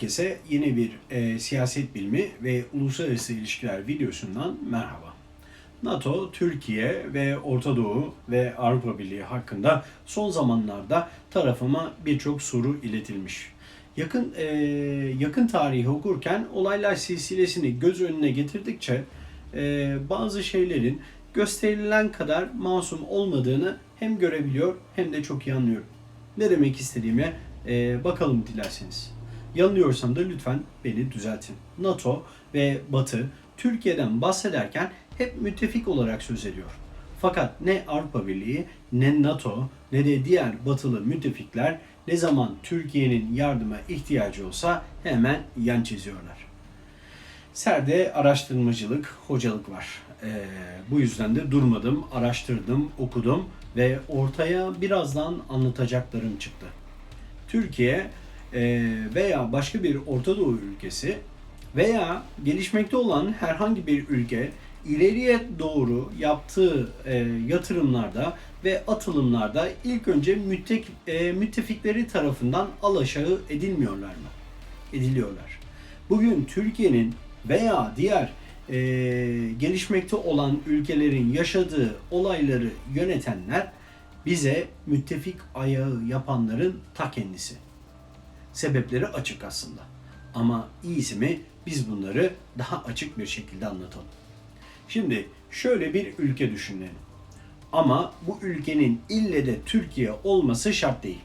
Herkese yeni bir e, siyaset bilimi ve uluslararası ilişkiler videosundan merhaba. NATO, Türkiye ve Orta Doğu ve Avrupa Birliği hakkında son zamanlarda tarafıma birçok soru iletilmiş. Yakın e, yakın tarihi okurken olaylar silsilesini göz önüne getirdikçe e, bazı şeylerin gösterilen kadar masum olmadığını hem görebiliyor hem de çok iyi anlıyorum. Ne demek istediğime e, bakalım dilerseniz. Yanılıyorsam da lütfen beni düzeltin. NATO ve Batı Türkiye'den bahsederken hep müttefik olarak söz ediyor. Fakat ne Avrupa Birliği, ne NATO, ne de diğer batılı müttefikler ne zaman Türkiye'nin yardıma ihtiyacı olsa hemen yan çiziyorlar. Serde araştırmacılık, hocalık var. Ee, bu yüzden de durmadım, araştırdım, okudum ve ortaya birazdan anlatacaklarım çıktı. Türkiye veya başka bir Orta Doğu ülkesi veya gelişmekte olan herhangi bir ülke ileriye doğru yaptığı e, yatırımlarda ve atılımlarda ilk önce müttek, e, müttefikleri tarafından alaşağı edilmiyorlar mı? Ediliyorlar. Bugün Türkiye'nin veya diğer e, gelişmekte olan ülkelerin yaşadığı olayları yönetenler bize müttefik ayağı yapanların ta kendisi. Sebepleri açık aslında. Ama iyisi mi biz bunları daha açık bir şekilde anlatalım. Şimdi şöyle bir ülke düşünelim. Ama bu ülkenin ille de Türkiye olması şart değil.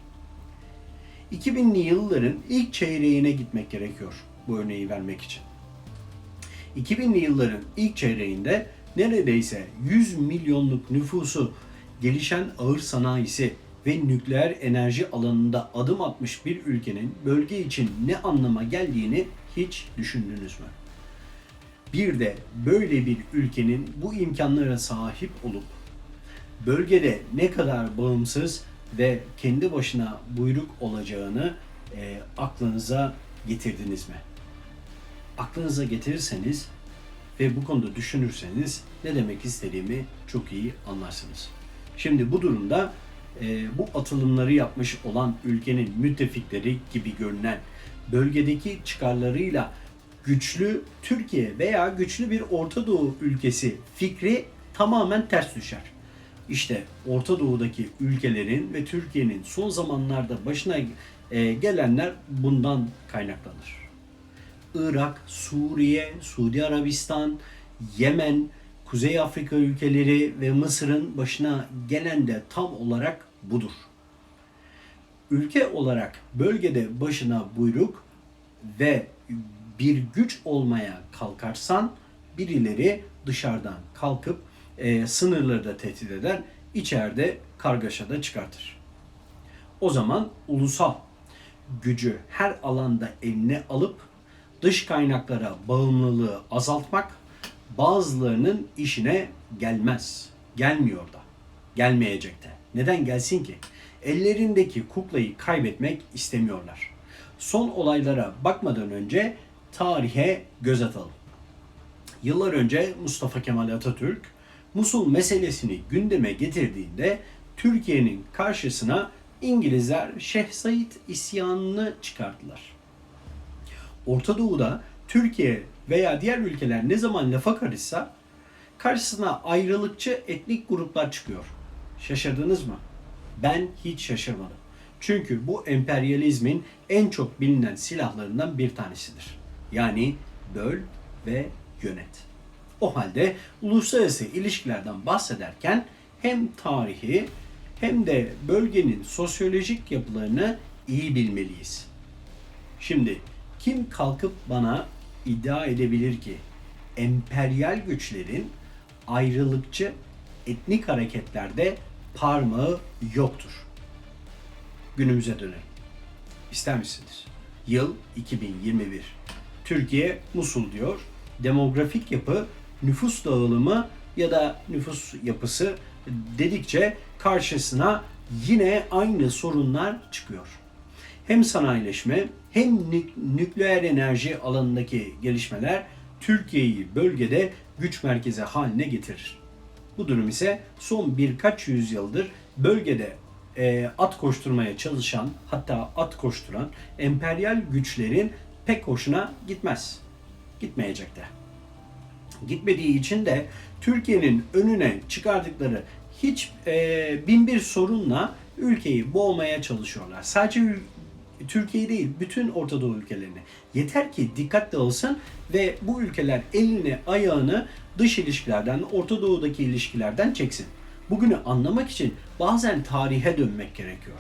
2000'li yılların ilk çeyreğine gitmek gerekiyor bu örneği vermek için. 2000'li yılların ilk çeyreğinde neredeyse 100 milyonluk nüfusu, gelişen ağır sanayisi ve nükleer enerji alanında adım atmış bir ülkenin bölge için ne anlama geldiğini hiç düşündünüz mü? Bir de böyle bir ülkenin bu imkanlara sahip olup bölgede ne kadar bağımsız ve kendi başına buyruk olacağını e, aklınıza getirdiniz mi? Aklınıza getirirseniz ve bu konuda düşünürseniz ne demek istediğimi çok iyi anlarsınız. Şimdi bu durumda e, bu atılımları yapmış olan ülkenin müttefikleri gibi görünen bölgedeki çıkarlarıyla güçlü Türkiye veya güçlü bir Orta Doğu ülkesi fikri tamamen ters düşer. İşte Orta Doğu'daki ülkelerin ve Türkiye'nin son zamanlarda başına e, gelenler bundan kaynaklanır. Irak, Suriye, Suudi Arabistan, Yemen, Kuzey Afrika ülkeleri ve Mısır'ın başına gelen de tam olarak budur. Ülke olarak bölgede başına buyruk ve bir güç olmaya kalkarsan birileri dışarıdan kalkıp e, sınırları da tehdit eder, içeride kargaşa da çıkartır. O zaman ulusal gücü her alanda eline alıp dış kaynaklara bağımlılığı azaltmak bazılarının işine gelmez. Gelmiyor da. Gelmeyecek de. Neden gelsin ki? Ellerindeki kuklayı kaybetmek istemiyorlar. Son olaylara bakmadan önce tarihe göz atalım. Yıllar önce Mustafa Kemal Atatürk Musul meselesini gündeme getirdiğinde Türkiye'nin karşısına İngilizler Said isyanını çıkarttılar. Orta Doğu'da Türkiye veya diğer ülkeler ne zaman lafa karışsa karşısına ayrılıkçı etnik gruplar çıkıyor. Şaşırdınız mı? Ben hiç şaşırmadım. Çünkü bu emperyalizmin en çok bilinen silahlarından bir tanesidir. Yani böl ve yönet. O halde uluslararası ilişkilerden bahsederken hem tarihi hem de bölgenin sosyolojik yapılarını iyi bilmeliyiz. Şimdi kim kalkıp bana iddia edebilir ki emperyal güçlerin ayrılıkçı etnik hareketlerde parmağı yoktur? Günümüze dönelim. İster misiniz? Yıl 2021. Türkiye Musul diyor. Demografik yapı, nüfus dağılımı ya da nüfus yapısı dedikçe karşısına yine aynı sorunlar çıkıyor. Hem sanayileşme hem nük- nükleer enerji alanındaki gelişmeler Türkiye'yi bölgede güç merkezi haline getirir. Bu durum ise son birkaç yüzyıldır bölgede e, at koşturmaya çalışan hatta at koşturan emperyal güçlerin pek hoşuna gitmez. Gitmeyecek de. Gitmediği için de Türkiye'nin önüne çıkardıkları hiç e, bin bir sorunla ülkeyi boğmaya çalışıyorlar. Sadece Türkiye değil, bütün Orta Doğu ülkelerini. Yeter ki dikkat dağılsın ve bu ülkeler elini ayağını dış ilişkilerden, Orta Doğu'daki ilişkilerden çeksin. Bugünü anlamak için bazen tarihe dönmek gerekiyor.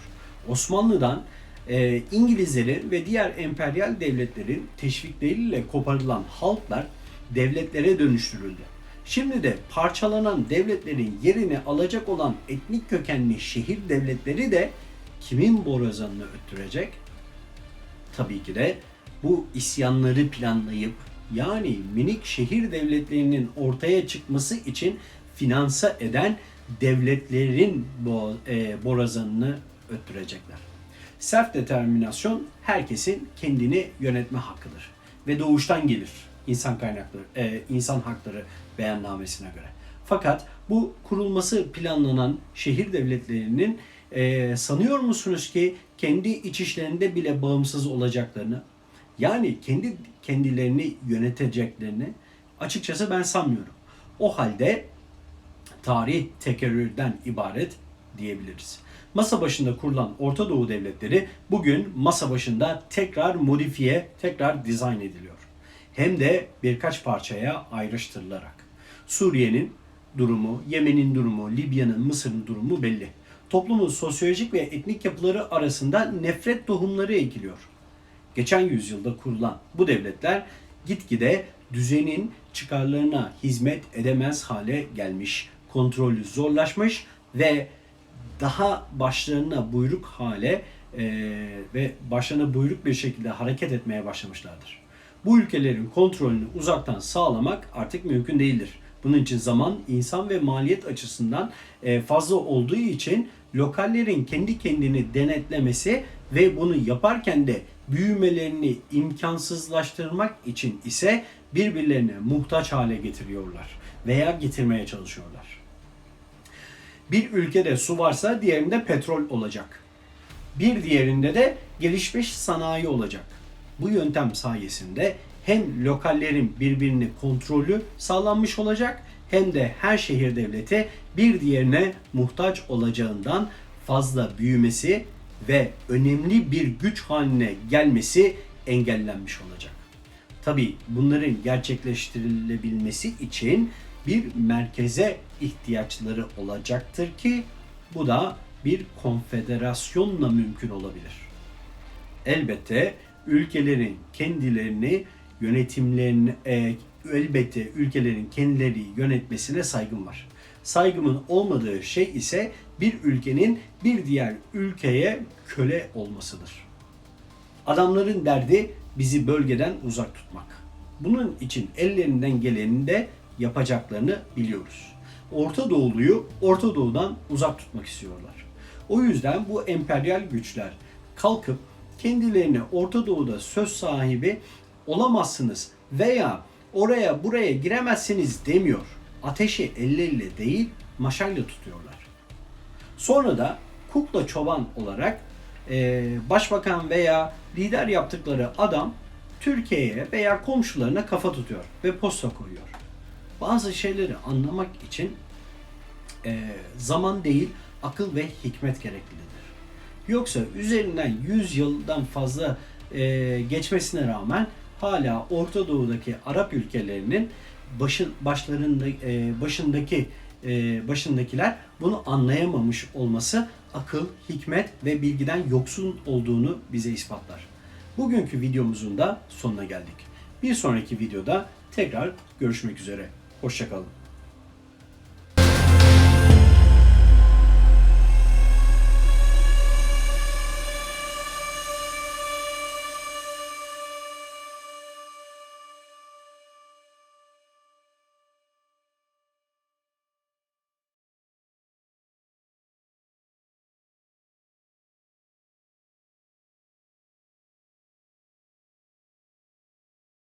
Osmanlı'dan e, İngilizlerin ve diğer emperyal devletlerin teşvikleriyle koparılan halklar devletlere dönüştürüldü. Şimdi de parçalanan devletlerin yerini alacak olan etnik kökenli şehir devletleri de kimin borazanını öttürecek? Tabii ki de bu isyanları planlayıp yani minik şehir devletlerinin ortaya çıkması için finansa eden devletlerin bo e, borazanını öttürecekler. Self determinasyon herkesin kendini yönetme hakkıdır ve doğuştan gelir insan kaynakları e, insan hakları beyannamesine göre. Fakat bu kurulması planlanan şehir devletlerinin e, sanıyor musunuz ki kendi iç işlerinde bile bağımsız olacaklarını yani kendi kendilerini yöneteceklerini açıkçası ben sanmıyorum. O halde tarih tekerrürden ibaret diyebiliriz. Masa başında kurulan Orta Doğu devletleri bugün masa başında tekrar modifiye, tekrar dizayn ediliyor. Hem de birkaç parçaya ayrıştırılarak. Suriye'nin durumu, Yemen'in durumu, Libya'nın, Mısır'ın durumu belli. Toplumun sosyolojik ve etnik yapıları arasında nefret tohumları ekiliyor. Geçen yüzyılda kurulan bu devletler gitgide düzenin çıkarlarına hizmet edemez hale gelmiş, kontrolü zorlaşmış ve daha başlarına buyruk hale e, ve başlarına buyruk bir şekilde hareket etmeye başlamışlardır. Bu ülkelerin kontrolünü uzaktan sağlamak artık mümkün değildir. Bunun için zaman, insan ve maliyet açısından e, fazla olduğu için lokallerin kendi kendini denetlemesi ve bunu yaparken de büyümelerini imkansızlaştırmak için ise birbirlerine muhtaç hale getiriyorlar veya getirmeye çalışıyorlar. Bir ülkede su varsa diğerinde petrol olacak. Bir diğerinde de gelişmiş sanayi olacak. Bu yöntem sayesinde hem lokallerin birbirini kontrolü sağlanmış olacak hem de her şehir devleti bir diğerine muhtaç olacağından fazla büyümesi ve önemli bir güç haline gelmesi engellenmiş olacak. Tabii bunların gerçekleştirilebilmesi için bir merkeze ihtiyaçları olacaktır ki bu da bir konfederasyonla mümkün olabilir. Elbette ülkelerin kendilerini yönetimlerini e, elbette ülkelerin kendileri yönetmesine saygım var. Saygımın olmadığı şey ise bir ülkenin bir diğer ülkeye köle olmasıdır. Adamların derdi bizi bölgeden uzak tutmak. Bunun için ellerinden geleni de yapacaklarını biliyoruz. Orta Doğuluyu Orta Doğu'dan uzak tutmak istiyorlar. O yüzden bu emperyal güçler kalkıp kendilerine Orta Doğu'da söz sahibi olamazsınız veya oraya buraya giremezsiniz demiyor. Ateşi elleriyle değil maşayla tutuyorlar. Sonra da kukla çoban olarak e, başbakan veya lider yaptıkları adam Türkiye'ye veya komşularına kafa tutuyor ve posta koyuyor. Bazı şeyleri anlamak için e, zaman değil akıl ve hikmet gereklidir. Yoksa üzerinden 100 yıldan fazla e, geçmesine rağmen hala Orta Doğu'daki Arap ülkelerinin başın başlarında e, başındaki e, başındakiler bunu anlayamamış olması akıl, hikmet ve bilgiden yoksun olduğunu bize ispatlar. Bugünkü videomuzun da sonuna geldik. Bir sonraki videoda tekrar görüşmek üzere. Hoşçakalın.